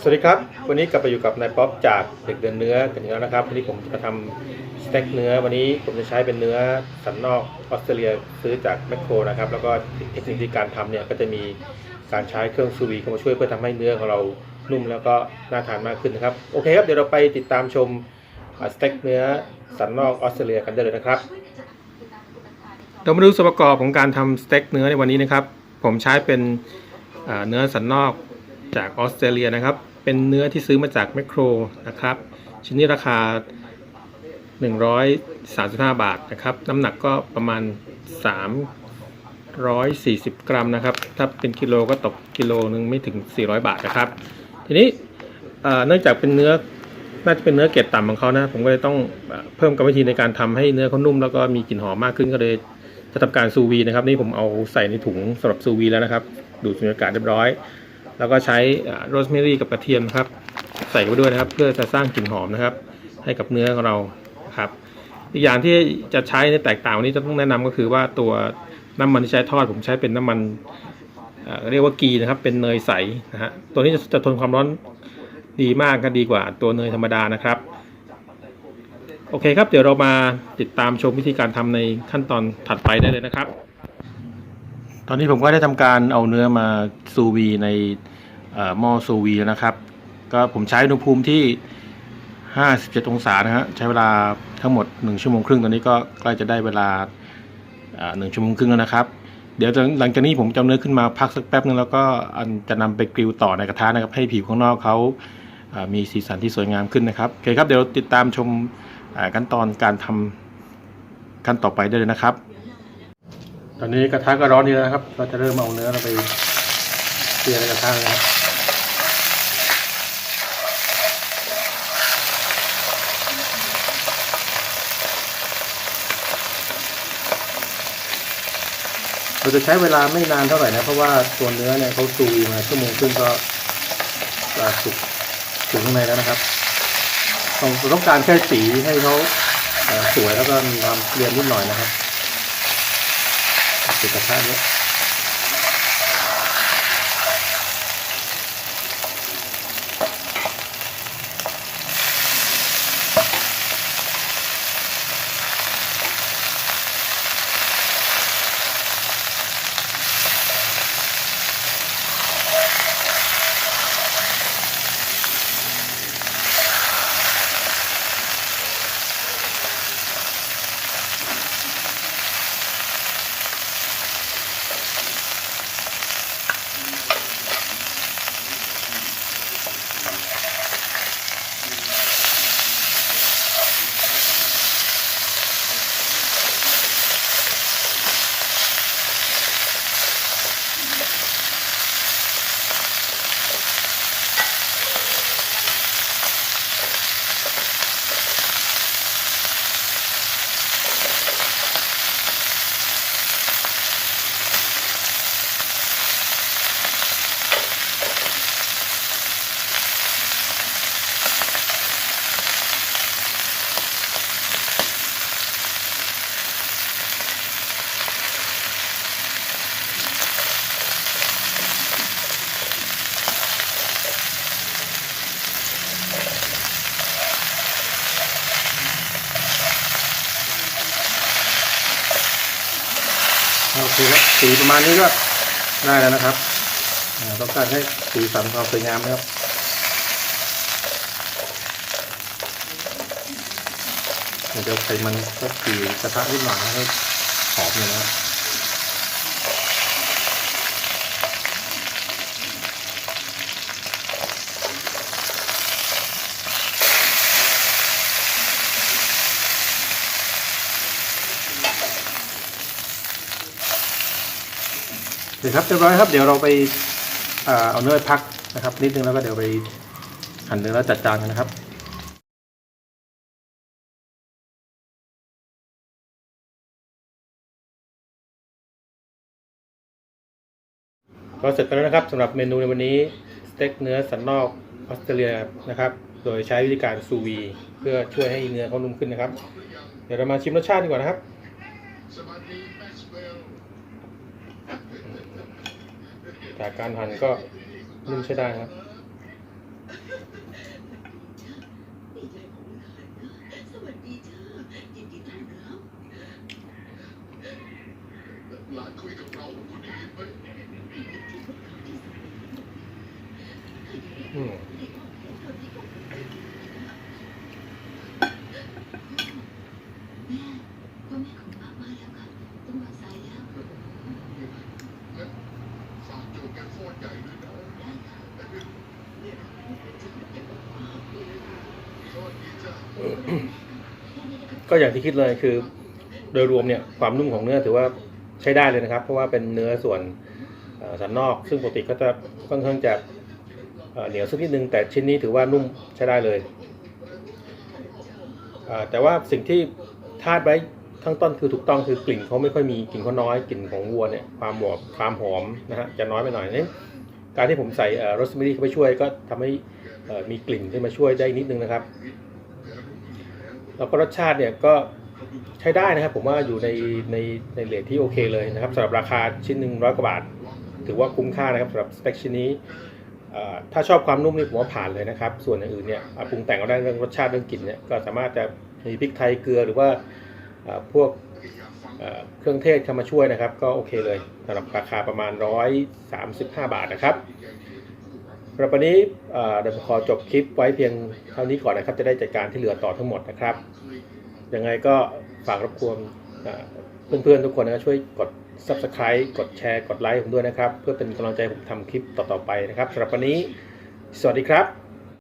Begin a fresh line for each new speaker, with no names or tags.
สวัสดีครับ วันนี้กลับไปอยู่กับนายป๊อปจากเด็กเดินเนื้อกันอีกแล้วนะครับ วันนี้ผมจะทำสเต็กเนื้อ วันนี้ผมจะใช้เป็นเนื้อสันนอกออสเตรเลียซื้อจากแมคโครนะครับ แล้วก็เทคนิคการทำเนี่ยก็จะมีการใช้เครื่องซูวีเข้ามาช่วยเพื่อทำให้เนื้อของเรานุ่มแล้วก็น่าทานมากขึ้นนะครับ โอเคครับ เดี๋ยวเราไปติดตามชมสเต็กเนื้อสันนอกออสเตรเลียกันได้เลยนะครับ เรามาดูส่วนประกอบของการทำสเต็กเนื้อในวันนี้นะครับ ผมใช้เป็นเนื้อสันนอก จากออสเตรเลียนะครับ เป็นเนื้อที่ซื้อมาจากแมคโครนะครับ ชิ้นนี้ราคา 135 บาทนะครับ น้ำหนักก็ประมาณ 340 กรัมนะครับ ถ้าเป็นกิโลก็ตกกิโลนึงไม่ถึง 400 บาทนะครับ ทีนี้เนื่องจากเป็นเนื้อน่าจะเป็นเนื้อเกรดต่ำของเขานะ ผมก็เลยต้องเพิ่มกรรมวิธีในการทำให้เนื้อเขานุ่มแล้วก็มีกลิ่นหอมมากขึ้นก็เลยจะทำการซูวีนะครับ นี่ผมเอาใส่ในถุงสำหรับซูวีแล้วนะครับ ดูดสุญญากาศเรียบร้อย แล้วก็ใช้โรสแมรี่กับกระเทียมครับ ใส่เข้าไปด้วยนะครับ เพื่อจะสร้างกลิ่นหอมนะครับ ให้กับเนื้อของเราครับ อีกอย่างที่จะใช้ในแตกต่างวันนี้จะต้องแนะนำก็คือว่าตัวน้ำมันที่ใช้ทอดผมใช้เป็นน้ำมันเรียกว่ากีนะครับ เป็นเนยใสนะฮะตัวนี้จะจะทนความร้อนดีมากก็ดีกว่าตัวเนยธรรมดานะครับโอเคครับ เดี๋ยวเรามาติดตามชมวิธีการทำในขั้นตอนถัดไปได้เลยนะครับ ตอนนี้ผมก็ได้ทำการเอาเนื้อมาซูวีในหม้อซูวีแล้วนะครับ ก็ผมใช้อุณหภูมิที่ 57 องศานะฮะ ใช้เวลาทั้งหมด 1 ชั่วโมงครึ่ง ตอนนี้ก็ใกล้จะได้เวลาหนึ่งชั่วโมงครึ่งแล้วนะครับ เดี๋ยวหลังจากนี้ผมจะเอาเนื้อขึ้นมาพักสักแป๊บนึงแล้วก็อันจะนำไปกริลต่อในกระทะนะครับ ให้ผิวข้างนอกเขามีสีสันที่สวยงามขึ้นนะครับ โอเคครับ เดี๋ยวติดตามชมขั้นตอนการทำขั้นต่อไปได้เลยนะครับ ตอนนี้กระทะก็ร้อนดีแล้วนะครับ เราจะเริ่มเอาเนื้อเราไปเสียในกระทะเลยนะครับเราจะใช้เวลาไม่นานเท่าไหร่นะ เพราะว่าตัวเนื้อเนี่ยเขาซูวีมาชั่วโมงครึ่งก็สุกถึงข้างในแล้วนะครับต้องต้องการแค่สีให้เขาสวยแล้วก็มีความเรียนนิดหน่อยนะครับ ติด ทีแล้วสีประมาณนี้ก็ได้แล้วนะครับอ่าต้องการให้สีสันความสวยงามนะครับเดี๋ยวไขมันก็ตีกระทะนิดหน่อยให้หอมเลยนะ เดี๋ยวครับเรียบร้อยครับ เดี๋ยวเราไปอเอาเนื้อไปพักนะครับ นิดนึงแล้วก็เดี๋ยวไปหั่นเนื้อแล้วจัดจานกันนะครับก็เสร็จไปแล้วนะครับสำหรับเมนูในวันนี้สเต็กเนื้อสันนอกออสเตรเลียนะครับ โดยใช้วิธีการซูวี เพื่อช่วยให้เนื้อเขานุ่มขึ้นนะครับ เดี๋ยวเรามาชิมรสชาติดีกว่านะครับ แต่การหั่นก็นุ่มใช้ได้นะครับ
ดีใจของหลานนะสวัสดีจ้ายินดีต้อนรับ
หลานคุยกับเราคุณดีไหม
อืม
แม่พ่อแม่ของป้ามาแล้วค่ะต้องวางสายแล้ว
ฝากโจทย์แกโคตรใหญ่เลยนะ
ได้ค่ะ
สวัสดีจ้า
ก็อย่างที่คิดเลยคือ โดยรวมเนี่ยความนุ่มของเนื้อถือว่าใช้ได้เลยนะครับ เพราะว่าเป็นเนื้อส่วนสันนอก ซึ่งปกติก็จะค่อนข้างจะเหนียวสักนิดนึงแต่ชิ้นนี้ถือว่านุ่มใช้ได้เลย แต่ว่าสิ่งที่คาดไว้ข้างต้นคือถูกต้องคือกลิ่นเขาไม่ค่อยมีกลิ่นเขาน้อยกลิ่นของวัวเนี่ยความหอมความหอมนะฮะจะน้อยไปหน่อยนี่การที่ผมใส่โรสแมรี่เข้าไปช่วยก็ทำให้มีกลิ่นขึ้นมาช่วยได้นิดนึงนะครับ แล้วก็รสชาติเนี่ยก็ใช้ได้นะครับ ผมว่าอยู่ในในในเลทที่โอเคเลยนะครับสำหรับราคาชิ้นหนึ่งร้อยกว่าบาท ถือว่าคุ้มค่านะครับสำหรับสเต็กชิ้นนี้ถ้าชอบความนุ่มนี่ผมว่าผ่านเลยนะครับ ส่วนอื่นเนี่ยปรุงแต่งเอาได้เรื่องรสชาติเรื่องกลิ่นเนี่ยก็สามารถจะมีพริกไทยเกลือหรือว่าพวกเอ่อเครื่องเทศเข้ามาช่วยนะครับ ก็โอเคเลยสำหรับราคาประมาณ 135 บาทนะครับ สำหรับวันนี้เดี๋ยวขอจบคลิปไว้เพียงเท่านี้ก่อนนะครับ จะได้จัดการที่เหลือต่อทั้งหมดนะครับ ยังไงก็ฝากรบกวนเพื่อนๆทุกคนนะช่วยกด subscribe กดแชร์ กดไลค์ผมด้วยนะครับ เพื่อเป็นกำลังใจผมทำคลิปต่อๆไปนะครับสำหรับวันนี้ สวัสดีครับ